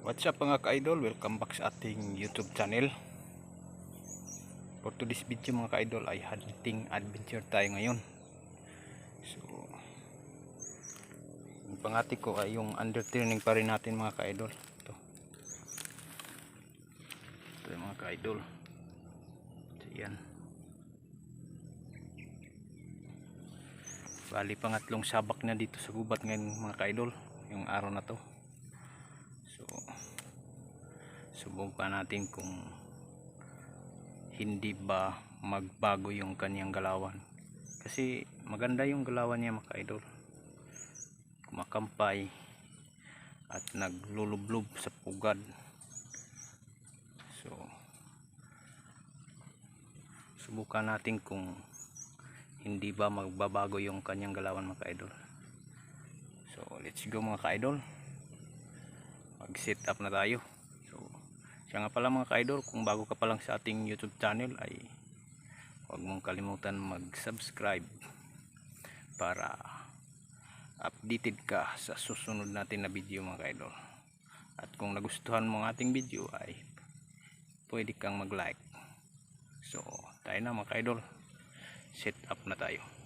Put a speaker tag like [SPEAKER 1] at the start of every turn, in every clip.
[SPEAKER 1] What's up mga ka-idol? Welcome back sa ating YouTube channel. For today's video mga ka-idol ay hunting adventure tayo ngayon. So, yung pangati ko ay yung underturning pa rin natin mga ka-idol. Ito. Ito mga ka-idol. So, yan. Bali pangatlong sabak na dito sa gubat ngayon mga ka-idol. Yung araw na to. So, subukan natin kung hindi ba magbago yung kanyang galawan. Kasi maganda yung galawan niya mga idol. Kumakampay at naglulublob sa pugad. So, subukan natin kung hindi ba magbabago yung kanyang galawan mga idol. So, let's go mga ka-idol mag set up na tayo. So siya nga pala mga ka-idol kung bago ka pa lang sa ating youtube channel ay huwag mong kalimutan mag subscribe para updated ka sa susunod natin na video mga ka-idol. At kung nagustuhan mo ang ating video ay pwede kang mag like so tayo na mga ka-idol. Set up na tayo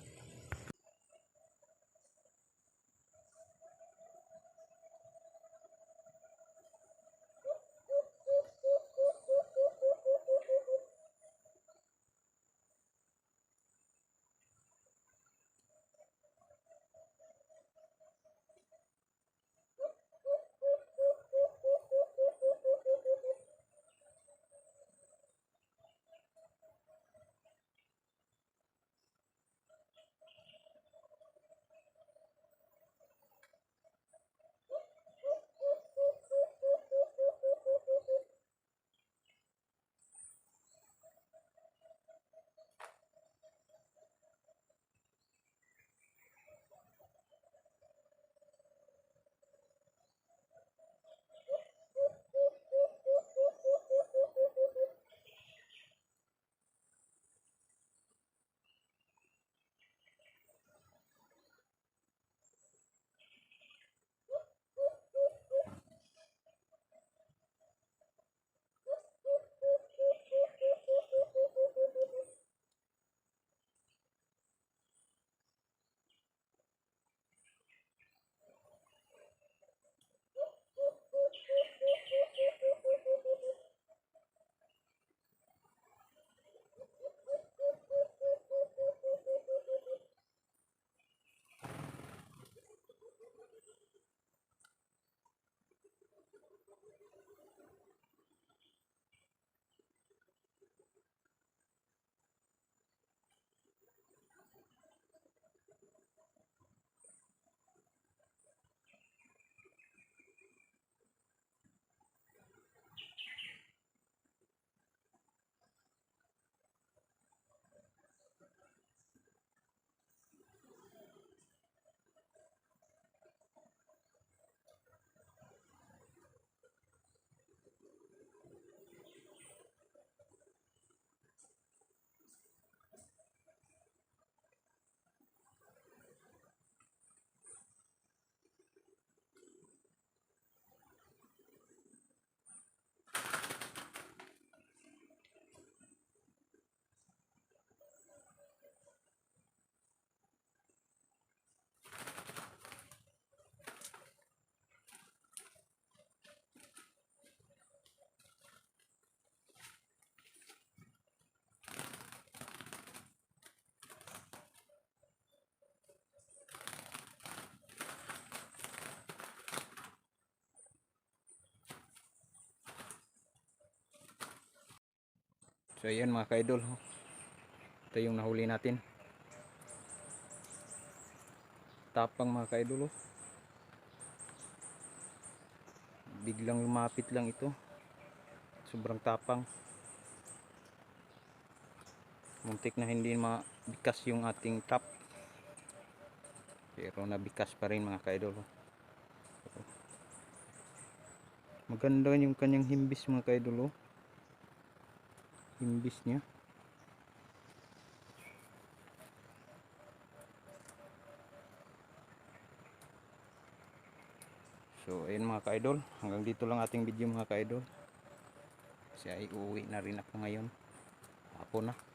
[SPEAKER 1] So ayan mga ka-idol. oh. Ito yung nahuli natin. Tapang mga ka-idol. oh. Biglang lumapit lang ito. Sobrang tapang. Muntik na hindi mabikas yung ating top. Pero nabikas pa rin mga ka-idol. oh. Maganda yung kanyang himbis mga ka-idol. Imbis niya so ayun mga ka-idol. Hanggang dito lang ating video mga ka-idol. Kasi ay uuwi na rin ako ngayon. Hapon na.